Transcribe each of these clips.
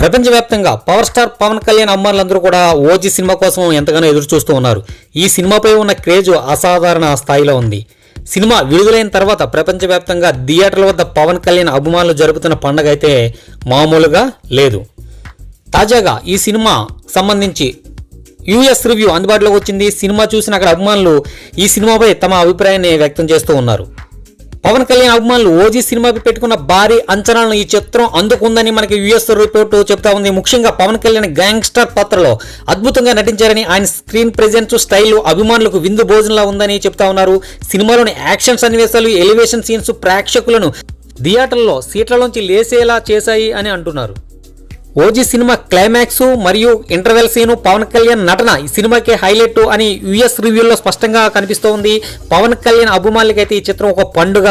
ప్రపంచవ్యాప్తంగా power star Pawan Kalyan అమ్మాయిలందరూ కూడా ఓజీ సినిమా కోసం ఎంతగానో ఎదురు చూస్తూ ఉన్నారు. ఈ సినిమాపై ఉన్న క్రేజ్ అసాధారణ స్థాయిలో ఉంది. సినిమా విడుదలైన తర్వాత ప్రపంచవ్యాప్తంగా థియేటర్ల వద్ద పవన్ కళ్యాణ్ అభిమానులు జరుపుతున్న పండగ అయితే మామూలుగా లేదు. తాజాగా ఈ సినిమా సంబంధించి యూఎస్ రివ్యూ అందుబాటులోకి వచ్చింది. సినిమా చూసిన అక్కడ అభిమానులు ఈ సినిమాపై తమ అభిప్రాయాన్ని వ్యక్తం చేస్తూ ఉన్నారు. పవన్ కళ్యాణ్ అభిమానులు ఓజీ సినిమాపై పెట్టుకున్న భారీ అంచనాలను ఈ చిత్రం అందుకుందని మనకి యుఎస్ రిపోర్ట్ చెప్తా ఉంది. ముఖ్యంగా పవన్ కళ్యాణ్ గ్యాంగ్స్టర్ పాత్రలో అద్భుతంగా నటించారని ఆయన స్క్రీన్ ప్రెజెన్స్ స్టైల్ అభిమానులకు విందు భోజనంలా ఉందని చెప్తా ఉన్నారు. సినిమాలోని యాక్షన్ సన్నివేశాలు ఎలివేషన్ సీన్స్ ప్రేక్షకులను థియేటర్లో సీట్లలోంచి లేసేలా చేశాయి అని అంటున్నారు. ఓజీ సినిమా క్లైమాక్స్ మరియు ఇంటర్వెల్ సీను పవన్ కళ్యాణ్ నటన ఈ సినిమాకి హైలైట్ అని యుఎస్ రివ్యూల్లో స్పష్టంగా కనిపిస్తోంది. పవన్ కళ్యాణ్ అభిమానులకైతే ఈ చిత్రం ఒక పండుగ.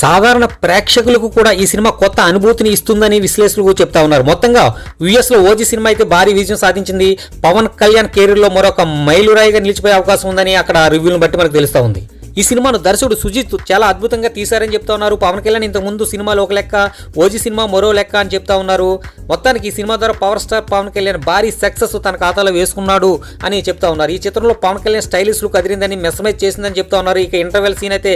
సాధారణ ప్రేక్షకులకు కూడా ఈ సినిమా కొత్త అనుభూతిని ఇస్తుందని విశ్లేషకులు చెప్తా ఉన్నారు. మొత్తంగా యుఎస్లో ఓజీ సినిమా అయితే భారీ విజయం సాధించింది. పవన్ కళ్యాణ్ కెరీర్లో మరొక మైలురాయిగా నిలిచిపోయే అవకాశం ఉందని అక్కడ రివ్యూలను బట్టి మనకు తెలుస్తా ఉంది. ఈ సినిమాను దర్శకుడు సుజిత్ చాలా అద్భుతంగా తీశారని చెప్తా ఉన్నారు. పవన్ కళ్యాణ్ ఇంత ముందు సినిమాలు ఒక లెక్క ఓజీ సినిమా మరో లెక్క అని చెప్తా ఉన్నారు. మొత్తానికి ఈ సినిమా ద్వారా పవర్ స్టార్ పవన్ కళ్యాణ్ భారీ సక్సెస్ తన ఖాతాలో వేసుకున్నాడు అని చెప్తా ఉన్నారు. ఈ చిత్రంలో పవన్ కళ్యాణ్ స్టైలిష్ లుక్ అదిరిందని మెస్మైజ్ చేసిందని చెప్తా ఉన్నారు. ఇక ఇంటర్వెల్ సీన్ అయితే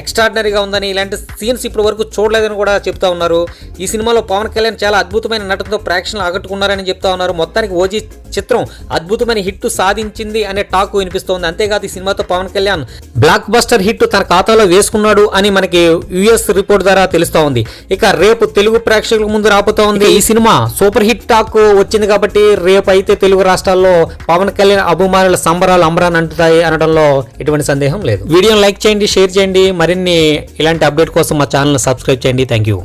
ఎక్స్ట్రాడినరీగా ఉందని ఇలాంటి సీన్స్ ఇప్పటి వరకు చూడలేదని కూడా చెప్తా ఉన్నారు. ఈ సినిమాలో పవన్ కళ్యాణ్ చాలా అద్భుతమైన నటనతో ప్రేక్షకులు ఆకట్టుకున్నారని చెప్తా ఉన్నారు. మొత్తానికి ఓజీ చిత్రం అద్భుతమైన హిట్ సాధించింది అనే టాక్ వినిపిస్తోంది. అంతేకాదు ఈ సినిమాతో Pawan Kalyan block blockbuster hit తన ఖాతాలో వేసుకున్నాడు అని మనకి యుఎస్ రిపోర్ట్ ద్వారా తెలుస్తా ఉంది. ఇక రేపు తెలుగు ప్రేక్షకుల ముందు రాబోతా ఉంది. ఈ సినిమా సూపర్ హిట్ టాక్ వచ్చింది కాబట్టి రేపు అయితే తెలుగు రాష్ట్రాల్లో పవన్ కళ్యాణ్ అభిమానుల సంబరాలు అంబరాన్ అంటుతాయి అనడంలో ఎటువంటి సందేహం లేదు. వీడియోని లైక్ చేయండి షేర్ చేయండి. మరిన్ని ఇలాంటి అప్డేట్ కోసం మా ఛానల్ సబ్స్క్రైబ్ చేయండి. Thank you